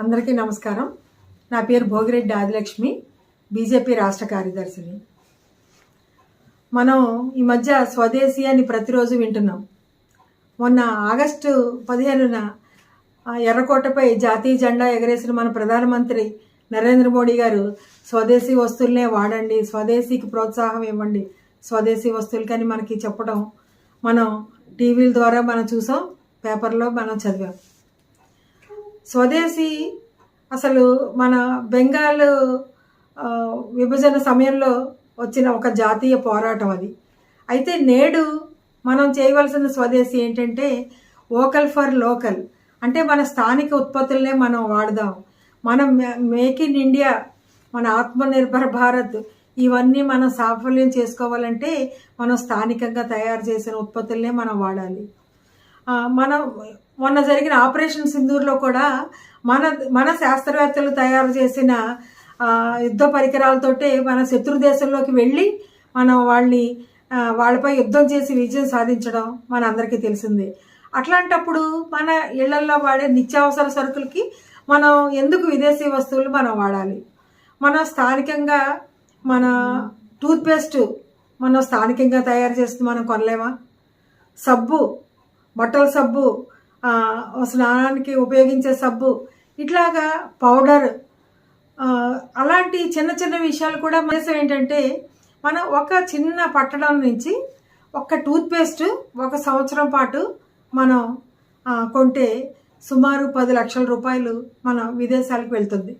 అందరికీ నమస్కారం. నా పేరు భోగిరెడ్డి ఆదిలక్ష్మి బీజేపీ రాష్ట్ర కార్యదర్శిని. మనం ఈ మధ్య స్వదేశీ అని ప్రతిరోజు వింటున్నాం. మొన్న ఆగస్టు పదిహేనున ఎర్రకోటపై జాతీయ జెండా ఎగరేసిన మన ప్రధానమంత్రి నరేంద్ర మోడీ గారు స్వదేశీ వస్తువులనే వాడండి స్వదేశీకి ప్రోత్సాహం ఇవ్వండి స్వదేశీ వస్తువులకని మనకి చెప్పడం మనం టీవీల ద్వారా మనం చూసాం పేపర్లో మనం చదివాం. స్వదేశీ అసలు మన బెంగాల్ విభజన సమయంలో వచ్చిన ఒక జాతీయ పోరాటం అది. అయితే నేడు మనం చేయవలసిన స్వదేశీ ఏంటంటే ఓకల్ ఫర్ లోకల్. అంటే మన స్థానిక ఉత్పత్తులనే మనం వాడదాం. మనం మేక్ ఇన్ ఇండియా మన ఆత్మనిర్భర్ భారత్ ఇవన్నీ మనం సాఫల్యం చేసుకోవాలంటే మనం స్థానికంగా తయారు చేసిన ఉత్పత్తులనే మనం వాడాలి. మనం మొన్న జరిగిన ఆపరేషన్ సింధూర్లో కూడా మన మన శాస్త్రవేత్తలు తయారు చేసిన యుద్ధ పరికరాలతోటే మన శత్రు దేశంలోకి వెళ్ళి మనం వాళ్ళని వాళ్ళపై యుద్ధం చేసి విజయం సాధించడం మన అందరికీ తెలిసిందే. అట్లాంటప్పుడు మన ఇళ్ళల్లో వాడే నిత్యావసర సరుకులకి మనం ఎందుకు విదేశీ వస్తువులు మనం వాడాలి? మనం స్థానికంగా మన టూత్పేస్ట్ మనం స్థానికంగా తయారు చేస్తూ మనం కొనలేమా? సబ్బు బట్టల సబ్బు స్నానానికి ఉపయోగించే సబ్బు. ఇట్లాగా పౌడర్ అలాంటి చిన్న చిన్న విషయాలు కూడా మనసు ఏంటంటే మనం ఒక చిన్న పట్టణం నుంచి ఒక టూత్పేస్ట్ ఒక సంవత్సరం పాటు మనం కొంటే సుమారు పది లక్షల రూపాయలు మన విదేశాలకు వెళ్తుంది.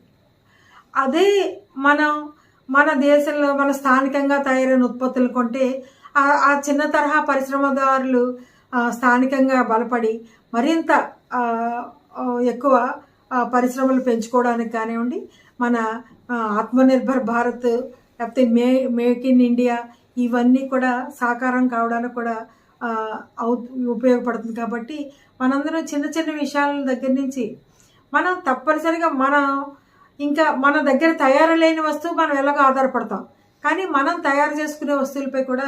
అదే మనం మన దేశంలో మన స్థానికంగా తయారైన ఉత్పత్తులు కొంటే ఆ- ఆ చిన్న తరహా పరిశ్రమదారులు స్థానికంగా బలపడి మరింత ఎక్కువ పరిశ్రమలు పెంచుకోవడానికి కానివ్వండి మన ఆత్మనిర్భర్ భారత్ లేకపోతే మే మేక్ ఇన్ ఇండియా ఇవన్నీ కూడా సాకారం కావడానికి కూడా అవు ఉపయోగపడుతుంది కాబట్టి మనందరం చిన్న చిన్న విషయాల దగ్గర నుంచి మనం తప్పనిసరిగా మనం ఇంకా మన దగ్గర తయారు లేని వస్తువు మనం ఎలాగో ఆధారపడతాం. కానీ మనం తయారు చేసుకునే వస్తువులపై కూడా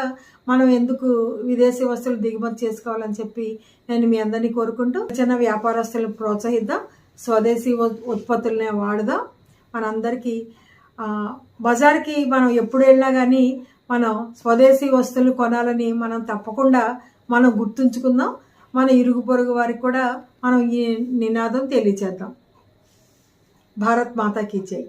మనం ఎందుకు విదేశీ వస్తువులు దిగుమతి చేసుకోవాలని చెప్పి నేను మీ అందరినీ కోరుకుంటూ చిన్న వ్యాపారస్తులను ప్రోత్సహిద్దాం స్వదేశీ ఉత్పత్తులనే వాడుదాం. మనందరికీ బజార్కి మనం ఎప్పుడు వెళ్ళినా కానీ మనం స్వదేశీ వస్తువులు కొనాలని మనం తప్పకుండా మనం గుర్తుంచుకుందాం. మన ఇరుగు పొరుగు వారికి కూడా మనం ఈ నినాదం తెలియచేద్దాం. భారత్ మాతాకి జై.